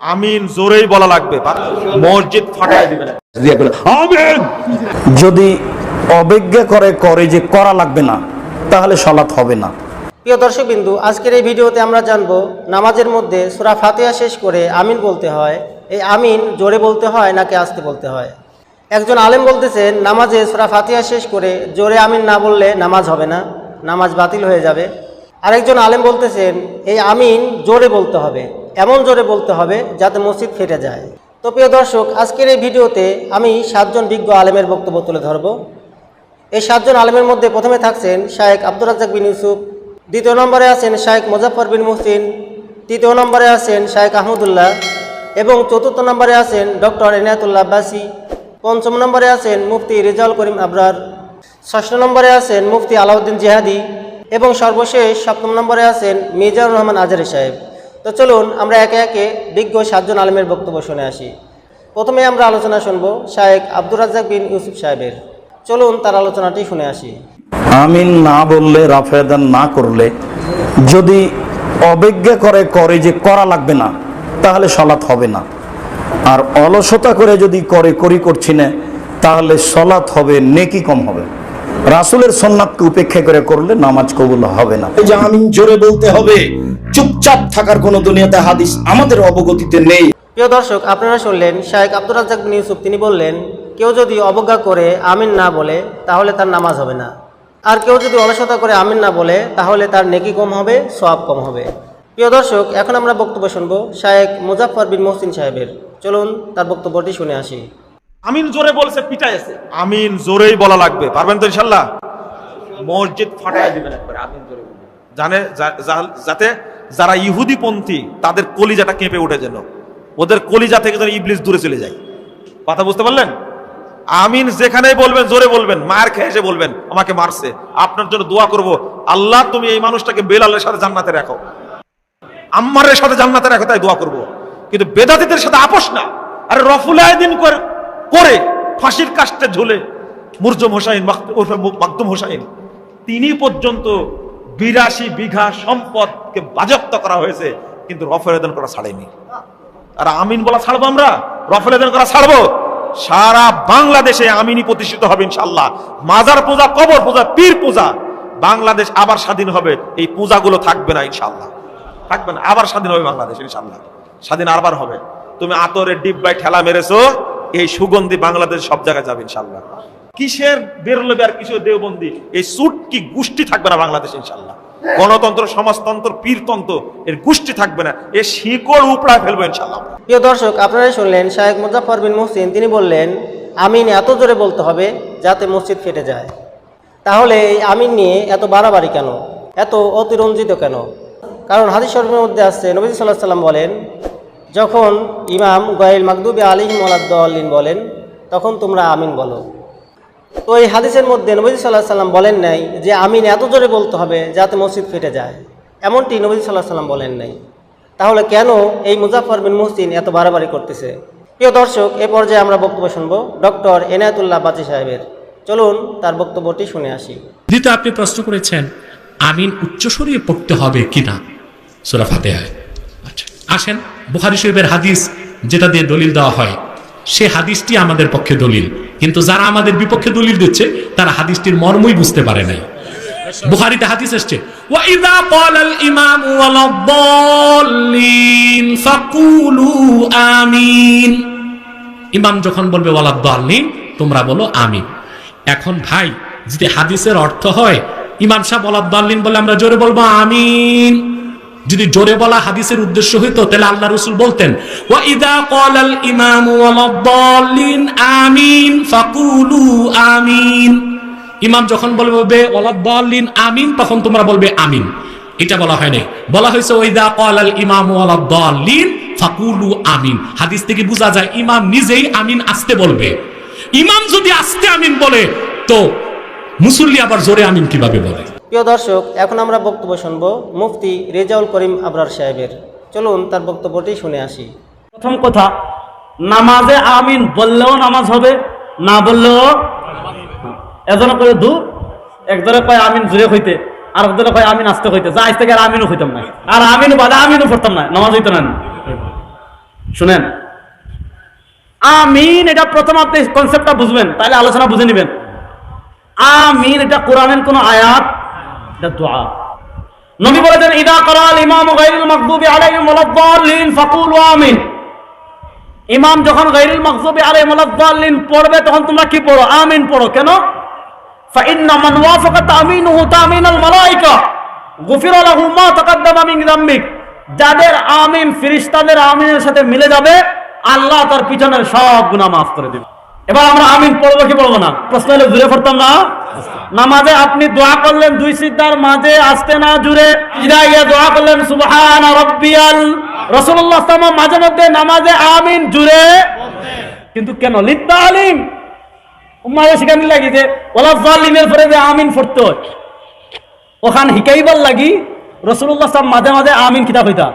আমিন জোরেই বলা লাগবে। মসজিদ ফাটাই দিবেন আমিন! যদি অবজ্ঞা করে করে যে করা লাগবে না তাহলে সলাৎ হবে না। প্রিয় দর্শক বিন্দু আজকের এই ভিডিওতে আমরা জানব নামাজের মধ্যে সুরা ফাতিহা শেষ করে আমিন বলতে হয়। এই আমিন জোরে বলতে হয় নাকি আস্তে বলতে হয়? একজন আলেম বলতেছেন নামাজে সুরা ফাতিহা শেষ করে জোরে আমিন না বললে নামাজ হবে না নামাজ বাতিল হয়ে যাবে। আরেকজন আলেম বলতেছেন, এই আমিন জোরে বলতে হবে, এমন জোরে বলতে হবে যাতে মসজিদ ফেটে যায়। তো প্রিয় দর্শক, আজকের এই ভিডিওতে আমি সাতজন বিজ্ঞ আলেমের বক্তব্য তুলে ধরবো। এই সাতজন আলেমের মধ্যে প্রথমে থাকছেন শায়েক আব্দুর রাজ্জাক বিন ইউসুফ, দ্বিতীয় নম্বরে আছেন শায়েক মুজাফর বিন মুহসিন, তৃতীয় নম্বরে আছেন শায়েক আহমদুল্লাহ এবং চতুর্থ নম্বরে আছেন ডক্টর এনায়তুল্লাহ আব্বাসি, পঞ্চম নম্বরে আছেন মুফতি রেজাউল করিম আবরার, ষষ্ঠ নম্বরে আছেন মুফতি আলাউদ্দিন জেহাদি এবং সর্বশেষ সপ্তম নম্বরে আছেন মিজানুর রহমান আজারি সাহেব। তো চলুন আমরা একে একে বিজ্ঞ সাতজন আলমের বক্তব্য শুনে আসি। প্রথমে আমরা আলোচনা শুনব শায়েক আব্দুর রাজ্জাক বিন ইউসুফ সাহেবের। চলুন তার আলোচনাটি শুনে আসি। আমিন না বললে রাফেদান না করলে, যদি অবজ্ঞা করে করে যে করা লাগবে না, তাহলে সলাৎ হবে না। আর অলসতা করে যদি করে করি করছি না, তাহলে সলাৎ হবে, নেকি কম হবে। রাসুলের সন্ন্যাতকে উপেক্ষা করে করলে নামাজ কবুল হবে না। এই যে আমিন জোরে বলতে হবে চুপচাপ থাকার কোনো দুনিয়াতে হাদিস আমাদের অবগতিতে নেই। প্রিয় দর্শক আপনারা শুনলেন শায়েক আব্দুর রাজ্জাক বিন ইউসুফ। তিনি বললেন কেউ যদি অবজ্ঞা করে আমিন না বলে তাহলে তার নামাজ হবে না। আর কেউ যদি অলসতা করে আমিন না বলে তাহলে তার নেকি কম হবে সওয়াব কম হবে। প্রিয় দর্শক এখন আমরা বক্তব্য শুনব শায়েক মুজাফর বিন মোহসিন সাহেবের। চলুন তার বক্তব্যটি শুনে আসি। আমিন জোরে বলছে পিটাই আছে আমিন জোরেই বলা লাগবে। পারবেন তো ইনশাল্লাহ? মসজিদ ফাটাই দিবেন একবারে আমিন জোরে বলবেন। জানে যাতে যারা ইহুদি পন্থী তাদের কলিজাটা কেঁপে উঠে যেন। ওদের কলিজা থেকে যেন ইবলিস দূরে চলে যায়। কথা বুঝতে পারলেন? আমিন যেখানেই বলবেন জোরে বলবেন মার খেয়ে এসে বলবেন আমাকে মারছে। আপনার জন্য দোয়া করব। আল্লাহ তুমি এই মানুষটাকে বেলালের সাথে জান্নাতে রাখো। আম্মারের সাথে জান্নাতে রাখো তাই দোয়া করব। কিন্তু বেদাতিদের সাথে আপোষ না। আরে রফুল আয়দিন করে করে ফাঁসির কাস্টে ঝুলে মুরজম হোসাইন ওরফে মাকদুম হোসাইন। তিনি পর্যন্ত বিরাশি বিঘা সম্পদকে বাজপ্ত করা হয়েছে, কিন্তু রফেল আয়দিন করা ছাড়েনি। আর আমিন বলা ছাড়বো আমরা? রফেল আয়দিন করা ছাড়বো? সারা বাংলাদেশে আমিনই প্রতিষ্ঠিত হবে ইনশাল্লাহ মাজার পূজা, কবর পূজা, পীর পূজা, বাংলাদেশ আবার স্বাধীন হবে। এই পূজাগুলো থাকবে না ইনশাল্লাহ থাকবে না, আবার স্বাধীন হবে বাংলাদেশ ইনশাল্লাহ স্বাধীন আবার হবে। তুমি আতরের ডিব্বায় ঠেলা মেরেছো এই সুগন্ধি বাংলাদেশ সব জায়গায় যাবে ইনশাল্লাহ কিসের বেরোলবে আর কিসের দেওবন্দি? এই সুট কি গোষ্ঠী থাকবে না বাংলাদেশ ইনশাল্লাহ গণতন্ত্র সমাজতন্ত্র পীরতন্ত্র এর গোষ্ঠী থাকবে না। এ শিকড় উপড়ায় ফেলব ইনশাল্লাহ প্রিয় দর্শক আপনারাই শুনলেন শায়েক মুজাফর বিন মুহসিন। তিনি বললেন আমিন এত জোরে বলতে হবে যাতে মসজিদ ফেটে যায়। তাহলে এই আমিন নিয়ে এত বাড়াবাড়ি কেন? এত অতিরঞ্জিত কেন? কারণ হাদিস শরীফের মধ্যে আসছে নবী সাল্লাহ সাল্লাম বলেন যখন ইমাম গয়েল মাকদুবি আলিম মোলাদ্দিন বলেন, তখন তোমরা আমিন বলো। তো এই হাদিসের মধ্যে নবী সাল্লাহ সাল্লাম বলেন নাই যে আমিন এত জোরে বলতে হবে যাতে মসজিদ ফেটে যায়। এমনটি নবী সাল্লাহ সাল্লাম বলেন নাই। তাহলে কেন এই মুজাফর বিন মুহসিন এত বাড়াবাড়ি করতেছে? প্রিয় দর্শক, এ পর্যায়ে আমরা বক্তব্য শুনব ডক্টর এনায়তুল্লাহ বাচি সাহেবের। চলুন তার বক্তব্যটি শুনে আসি। দ্বিতীয় আপনি প্রশ্ন করেছেন, আমিন উচ্চ সরিয়ে পড়তে হবে কিনা? সুরা ফাতেহায় আচ্ছা আসেন। বুখারি শরীফের হাদিস যেটা দিয়ে দলিল দেওয়া হয়, সে হাদিসটি আমাদের পক্ষে দলিল। কিন্তু যারা আমাদের বিপক্ষে দলিল দিচ্ছে, তারা হাদিসটির মর্মই বুঝতে পারে নাই। বুখারিতে হাদিস এসছে ওয়াইদা ক্বালাল ইমামু ওয়ালাদ-দাল্লিন ফাকুলু আমিন। ইমাম যখন বলবে ওয়ালাদ্দাল্লিন তোমরা বলো আমিন। এখন ভাই, যদি হাদিসের অর্থ হয়, ইমাম সাহেব ওয়ালাদ্দাল্লিন বলে আমরা জোরে বলব আমিন। যদি জোরে বলা হাদিসের উদ্দেশ্য হইতো, তাহলে আল্লাহ রসুল বলতেন ইমামু যখন বলবে আমিন, তখন তোমরা বলবে, আমিন। এটা বলা হয় নাই। বলা হয়েছে ওইদা ক্বালাল ইমামু ফাকুলু আমিন। হাদিস থেকে বোঝা যায়, ইমাম নিজেই আমিন আসতে বলবে। ইমাম যদি আসতে আমিন বলে, তো মুসল্লি আবার জোরে আমিন কীভাবে বলে? প্রিয় দর্শক, এখন আমরা বক্তব্য শুনব মুফতি রেজাউল করিম আবরার সাহেবের। চলুন তার বক্তব্যটি শুনে আসি। প্রথম কথা, নামাজে আমিন বললেও নামাজ হবে, না বললেও এজনে করে দু, একজনে কয় আমিন জুড়ে হইতে আর একজনে কয় আমিন আসতে হইতে যা থেকে আর আমিনও হইতাম না। আর আমিনও বাদে আমিনও পড়তাম না, নামাজ হইতো না। শুনেন, আমিন এটা প্রথম আপনি কনসেপ্টটা বুঝবেন তাহলে আলোচনা বুঝে নেবেন। আমিন এটা কোরআনের কোনো আয়াত এটা দোয়া নবী বলেছেন ইদা করাল ইমাম গায়রুল মাগদুবি আলাইহিম ওয়ালাদ-দাল্লিন ফাকুলু আমিন ইমাম যখন গায়রুল মাগদুবি আলাইহিম ওয়ালাদ-দাল্লিন পড়বে তখন তোমরা কি পড়ো আমিন পড়ো কেন فإن من وافق تأمينه تأمين الملائكة غفر له ما تقدم من ذنبك যাদের আমিন ফিরিস্তাদের আমিনের সাথে মিলে যাবে আল্লাহ তার পিছনের সব গুনাহ মাফ করে দেবে এবার আমরা আমিন পড়ব কি পড়ব না? প্রশ্ন হলে, জুড়ে পড়তাম না? নামাজে আপনি দোয়া করলেন দুই সিদ্ধার মাঝে, আসতে না জুড়ে, ইদা গিয়ে দোয়া করলেন, সুবহান রব্বিয়াল রাসূলুল্লাহ সাল্লাল্লাহু মাঝে মধ্যে নামাজে আমিন জুড়ে। কিন্তু কেন? লিদ্দা আলিম। উম্মারে সেখানে লাগি যে ওলা জালিমের পরে যে আমিন পড়তে হয়। ওখান হিকাইবার লাগি রসুল্লাহ সাহেব মাঝে মাঝে আমিন কিতাব হইতা।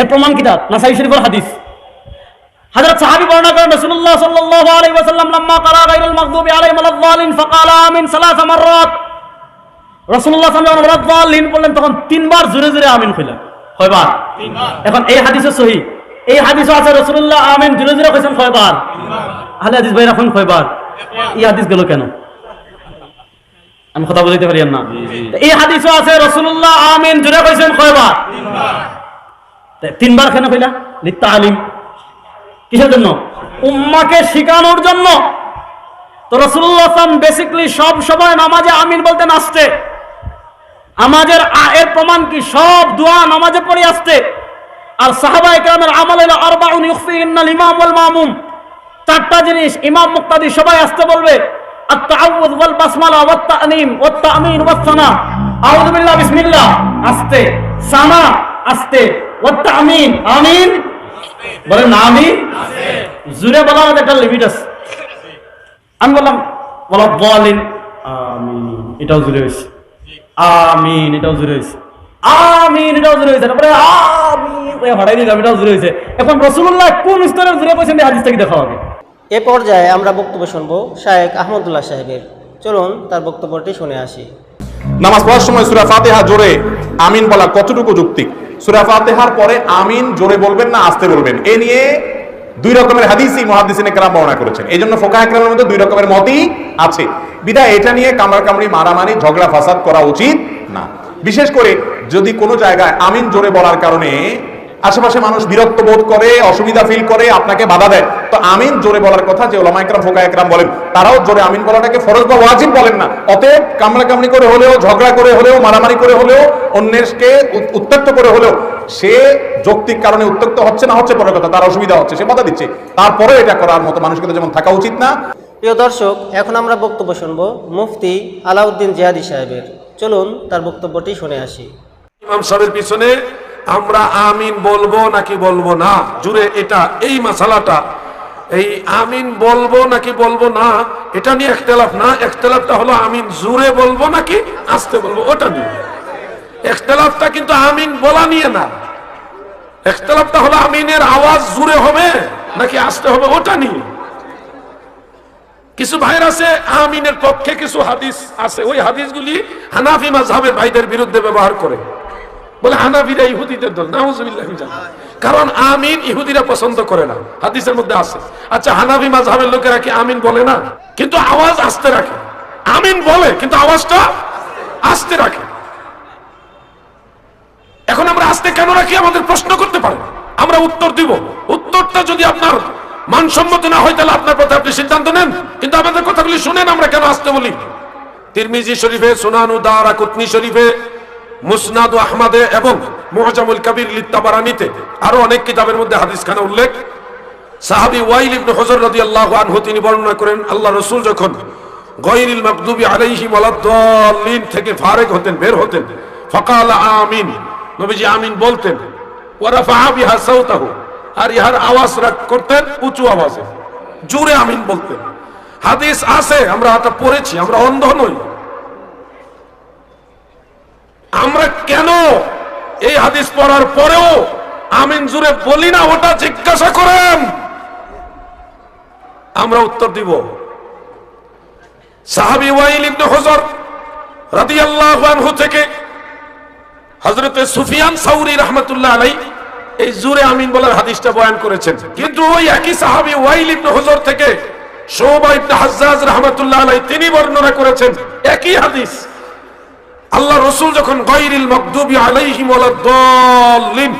এর প্রমাণ কিতাব? নাসাই শরীফের হাদিস। হযরত সাহাবী বর্ণনা করেন রাসূলুল্লাহ সাল্লাল্লাহু আলাইহি ওয়াসাল্লাম লাম্মা ক্বারা গায়রুল মাগদুবি আলাইহিম ওয়ালাদ-দালিন ফাকালা আমিন সালাস মাররাত। রাসূলুল্লাহ সাল্লাল্লাহু আলাইহি ওয়াসাল্লাম বললেন তখন তিনবার জোরে জোরে আমিন কইলেন। কয়বার? তিনবার। এখন এই হাদিসে সহি। এই হাদিসে আছে রাসূলুল্লাহ আমিন জোরে জোরে কইছেন কয়বার? আহলে হাদিস ভাই রাখুন কয়বার? এই হাদিস গেল কেন? আমি কথা বুঝাইতে পারি না? এই হাদিসও আছে রাসূলুল্লাহ আমিন জোরে কইছেন কয়বার? তিনবার। তিনবার কেন কইলা? আলিম কিসের জন্য? উম্মাকে শিখানোর জন্য। তো রসুল্লাহ বেসিকলি সব সময় নামাজে আমিন বলতেন, আসতে। আমাদের এর প্রমাণ কি? সব দোয়া নামাজে পড়ে আসতে। আর সাহাবা একরামের আমল হলো আরবাউন ওয়াল মামুম। চারটা জিনিস ইমাম মুক্তাদি সবাই আসতে বলবে। বিসমিল্লাহ। আস্তে। সানা, আস্তে। ওয়াত আমিন। বলেন না আমিন জুরে বলা একটা লিমিট আছে। আমি বললাম বলা বলেন আমিন এটাও জুড়ে হয়েছে। আমিন এটাও জুড়ে হয়েছে। আমিন এটাও জুড়ে হয়েছে। তারপরে আমিন দিলাম এটাও জুড়ে হয়েছে। এখন রসুল্লাহ কোন স্তরের জুড়ে দেখা হবে এ পর্যায়ে আমরা বক্তব্য শুনব শায়েক আহমদুল্লাহ সাহেবের। চলুন তার বক্তব্যটি শুনে আসি। নামাজ পড়ার সময় সুরা ফাতেহা জোরে আমিন বলা কতটুকু যুক্তি? সুরা ফাতেহার পরে আমিন জোরে বলবেন না আস্তে বলবেন। এ নিয়ে দুই রকমের হাদিসই মহাদিসিনে কেরাম বর্ণনা করেছেন। এই জন্য ফোকা একরামের মধ্যে দুই রকমের মতই আছে। বিদায়, এটা নিয়ে কামড়া কামড়ি মারামারি, ঝগড়া, ফাসাদ করা উচিত না। বিশেষ করে যদি কোনো জায়গায় আমিন জোরে বলার কারণে আশেপাশে মানুষ বিরক্ত বোধ করে অসুবিধা ফিল করে আপনাকে বাধা দেয়। তো আমিন জোরে বলার কথা যে ওলামা একরাম ফোকা একরাম বলেন। তারাও জোরে আমিন বলাটাকে ফরজ বা ওয়াজিব বলেন না। অতএব কামড়া কামড়ি করে হলেও ঝগড়া করে হলেও মারামারি করে হলেও অন্যকে উত- উত্ত্যক্ত করে হলেও সে যৌক্তিক কারণে উত্ত্যক্ত হচ্ছে না হচ্ছে পরের কথা তার অসুবিধা হচ্ছে সে বাধা দিচ্ছে। তারপরে এটা করার মতো মানুষকে তো যেমন থাকা উচিত না। প্রিয় দর্শক এখন আমরা বক্তব্য শুনব মুফতি আলাউদ্দিন জিহাদি সাহেবের। চলুন তার বক্তব্যটি শুনে আসি। ইমাম সাহেবের পিছনে আমরা আমিন বলব নাকি বলব না? জুড়ে এটা, এই মশালাটা এই আমিন বলব নাকি বলব না, এটা নিয়ে একতলাফ না একতলাফটা হলো আমিন জুড়ে বলব নাকি আসতে বলব, ওটা নিয়ে। একতলাফটা কিন্তু আমিন বলা নিয়ে না। একতলাফটা হলো আমিনের আওয়াজ জুড়ে হবে নাকি আসতে হবে, ওটা নিয়ে। কিছু ভাইয়ের আছে, আমিনের পক্ষে কিছু হাদিস আছে। ওই হাদিসগুলি হানাফি মাযহাবের ভাইদের বিরুদ্ধে ব্যবহার করে। বলে, হানাফিরা ইহুদিদের দল, নাউজুবিল্লাহ কারণ আমিন ইহুদিরা পছন্দ করে না। হাদিসের মধ্যে আছে। আচ্ছা হানাফি মাযহাবের লোকেরা কি আমিন বলে না? কিন্তু আওয়াজ আস্তে রাখে। আমিন বলে, কিন্তু আওয়াজটা আস্তে রাখে। এখন আমরা আস্তে কেন রাখি? আমাদের প্রশ্ন করতে পারেন আমরা উত্তর দিব। উত্তরটা যদি আপনার মানসম্মত না হয়, তাহলে আপনার কথা আপনি সিদ্ধান্ত নেন। কিন্তু আমাদের কথাগুলি শুনেন, আমরা কেন আসতে বলি? তিরমিজি শরীফে, সোনানু দারা কুতনি শরীফে মুসনাদু আহমদে এবং মুহজামুল কবির লিত্তাবারানিতে আরও অনেক কিতাবের মধ্যে হাদিস খানা উল্লেখ। সাহাবি ওয়াইল ইবনে হুজর রাদিয়াল্লাহু আনহু, তিনি বর্ণনা করেন, আল্লাহ রাসূল যখন গায়রিল মাগদুবি আলাইহিম ওয়ালাদ-দাল্লিন থেকে ফারেক হতেন, বের হতেন, ফাকাল আমিন, নবীজি আমিন বলতেন, ওয়া রাফা'a বিহা সাওতাহু আর ইহার আওয়াজ করতেন, উঁচু আওয়াজে, জোরে আমিন বলতেন। হাদিস আছে, আমরা এটা পড়েছি, আমরা অন্ধ নই। আমরা কেন এই হাদিস পড়ার পরেও আমিন জুড়ে বলি না, ওটা জিজ্ঞাসা করেন। আমরা উত্তর দিব। সাহাবি ওয়াইল ইবনে হুজর রাদিয়াল্লাহু আনহু থেকে হযরতে সুফিয়ান সাউরি রাহমাতুল্লাহ আলাই এই জুরে আমিন বলার হাদিসটা বয়ান করেছেন। কিন্তু ওই একই সাহাবী ওয়াইল ইবনে হুজর থেকে শোভা ইবনে হাজ্জাজ রাহমাতুল্লাহ আলাইহি তিনি বর্ণনা করেছেন, একই হাদিস। আল্লাহ রসুল যখন গায়রিল মাগদুবি আলাইহিম ওয়ালাদ-দাল্লিন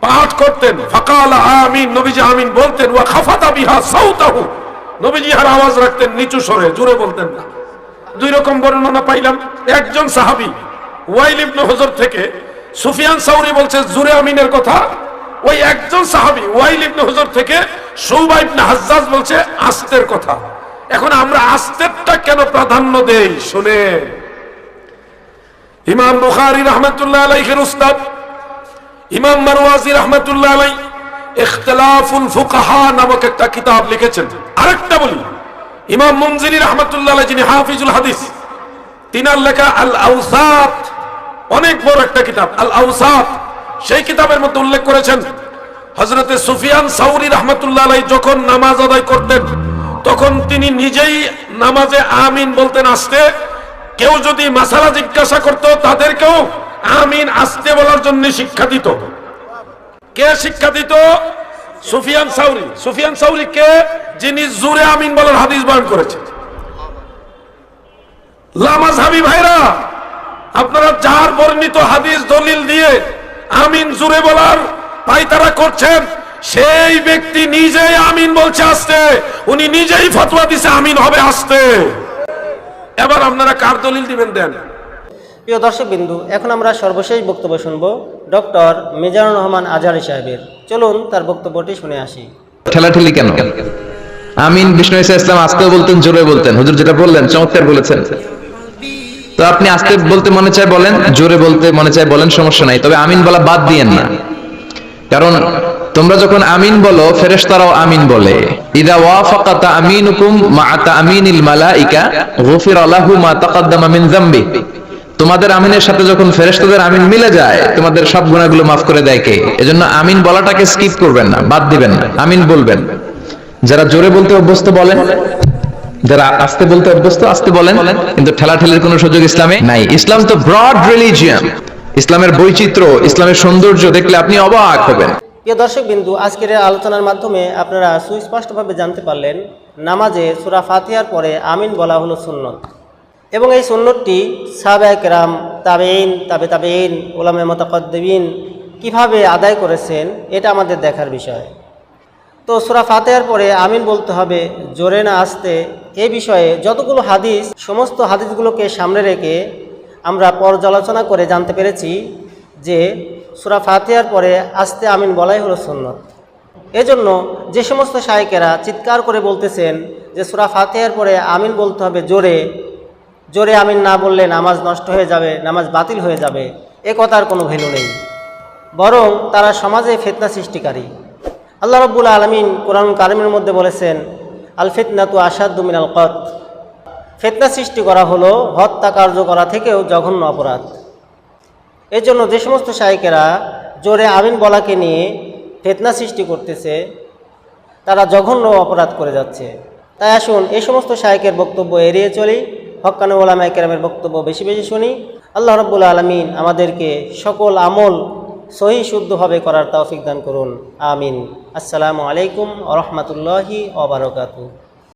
পাঠ করতেন, ফাকাল আমিন, নবীজি আমিন বলতেন, ওয়া খাফাতা বিহা সাউতাহু। নবীজি আর আওয়াজ রাখতেন নিচু স্বরে, জোরে বলতেন না। দুই রকম বর্ণনা পাইলাম। একজন সাহাবী, ওয়াইল ইবনে হুজর থেকে সুফিয়ান সাউরি বলছে, জুরে আমিনের কথা? ওই একজন সাহাবী, ওয়াইল ইবনে হুজর থেকে সৌবা ইবনে হাজ্জাজ বলছে, আস্তের কথা। এখন আমরা আস্তেরটা কেন প্রাধান্য দেই? শুনে ইমাম বুখারী রহমতুল্লাহ আলাইহির উস্তাদ, ইমাম মারওয়াজি রহমতুল্লাহ আলাই ইখতিলাফুল ফুকাহা নামক একটা কিতাব লিখেছেন। আরেকটা বলি, ইমাম মুনজিরি রহমতুল্লাহ আলাই যিনি হাফিজুল হাদিস, তিনার লেখা আল আউসাত, অনেক বড় একটা কিতাব, আল আউসাত, সেই কিতাবের মধ্যে উল্লেখ করেছেন হজরতে সুফিয়ান সাউরি রহমতুল্লাহ আলাই যখন নামাজ আদায় করতেন, তখন তিনি নিজেই নামাজে আমিন বলতেন, আসতে কেউ যদি মাসালা জিজ্ঞাসা করত, তাদেরকেও আমিন আসতে বলার জন্য শিক্ষা দিত। কে শিক্ষা দিত? সুফিয়ান সাউরি। সুফিয়ান সাউরি কে? যিনি জুরে আমিন বলার হাদিস বয়ান করেছে। লামাজহাবি ভাইরা, আপনারা যার বর্ণিত হাদিস দলিল দিয়ে আমিন জুরে বলার পাইতারা করছেন, সেই ব্যক্তি নিজেই আমিন বলছে আসতে। উনি নিজেই ফতোয়া দিছে, আমিন হবে আসতে। এবার আপনারা কার দলিল দিবেন দেন? প্রিয় দর্শক বিন্দু এখন আমরা সর্বশেষ বক্তব্য শুনব ডক্টর মিজানুর রহমান আজহারি সাহেবের। চলুন তার বক্তব্যটি শুনে আসি। ঠেলাঠেলি কেন? আমিন বিষ্ণু ইসা ইসলাম আস্তে বলতেন জোরে বলতেন। হুজুর যেটা বললেন চমৎকার বলেছেন। তো আপনি আস্তে বলতে মনে চায় বলেন? জোরে বলতে মনে চায় বলেন সমস্যা নাই। তবে আমিন বলা বাদ দিয়েন না কারণ, তোমরা যখন আমিন বলো, ফেরেশতারাও আমিন বলে। ইদা ওয়াফাকাতা আমিনুকুম মা তামিনিল মালাইকা, গুফির লাহু মা তাকাদ্দামা মিন যামবি। তোমাদের আমিনের সাথে যখন ফেরেশতাদের আমিন মিলে যায়, তোমাদের সব গুনাহগুলো মাফ করে দেয় কে? এজন্য আমিন বলাটাকে স্কিপ করবেন না, বাদ দিবেন না, আমিন বলবেন। যারা জোরে বলতে অভ্যস্ত বলেন, যারা আস্তে বলতে অভ্যস্ত, আস্তে বলেন, কিন্তু ঠেলাঠেলির কোনো সুযোগ ইসলামে নাই। ইসলাম তো ব্রড রিলিজিয়ান ইসলামের বৈচিত্র্য, ইসলামের সৌন্দর্য দেখলে আপনি অবাক হবেন। প্রিয় দর্শক বিন্দু, আজকের আলোচনার মাধ্যমে আপনারা সুস্পষ্টভাবে জানতে পারলেন, নামাজে সুরা ফাতিহার পরে আমিন বলা হলো সুন্নত। এবং এই সুন্নতটি সাবেক রাম তাবেইন তাবে তাবেইন ওলামে মতাকদ্দিন কীভাবে আদায় করেছেন, এটা আমাদের দেখার বিষয়। তো সুরা ফাতেহার পরে আমিন বলতে হবে, জোরে না আসতে, এ বিষয়ে যতগুলো হাদিস, সমস্ত হাদিসগুলোকে সামনে রেখে আমরা পর্যালোচনা করে জানতে পেরেছি যে সুরা ফাতেহার পরে আস্তে আমিন বলাই হলো সুন্নত। এজন্য যে সমস্ত শায়কেরা চিৎকার করে বলতেছেন যে সুরা ফাতেহার পরে আমিন বলতে হবে জোরে জোরে আমিন না বললে নামাজ নষ্ট হয়ে যাবে, নামাজ বাতিল হয়ে যাবে, এ কথার কোনো ভ্যালু নেই। বরং তারা সমাজে ফেতনা সৃষ্টিকারী। আল্লাহ রব্বুল আলমিন কোরআন কারিমের মধ্যে বলেছেন, আল ফিতনাতু আসাদু মিনাল কত ফেতনা সৃষ্টি করা হলো হত্যা কার্য করা থেকেও জঘন্য অপরাধ। এর জন্য যে সমস্ত শায়কেরা জোরে আমিন বলাকে নিয়ে ফেতনা সৃষ্টি করতেছে, তারা জঘন্য অপরাধ করে যাচ্ছে। তাই আসুন এই সমস্ত শায়কের বক্তব্য এড়িয়ে চলি। হক্কানু ওলামায় কেরামের বক্তব্য বেশি বেশি শুনি। আল্লাহ রব্বুল আলমিন আমাদেরকে সকল আমল সহি শুদ্ধভাবে করার তৌফিক দান করুন। আমিন। আসসালামু আলাইকুম রহমতুল্লাহি ওবরাকাতু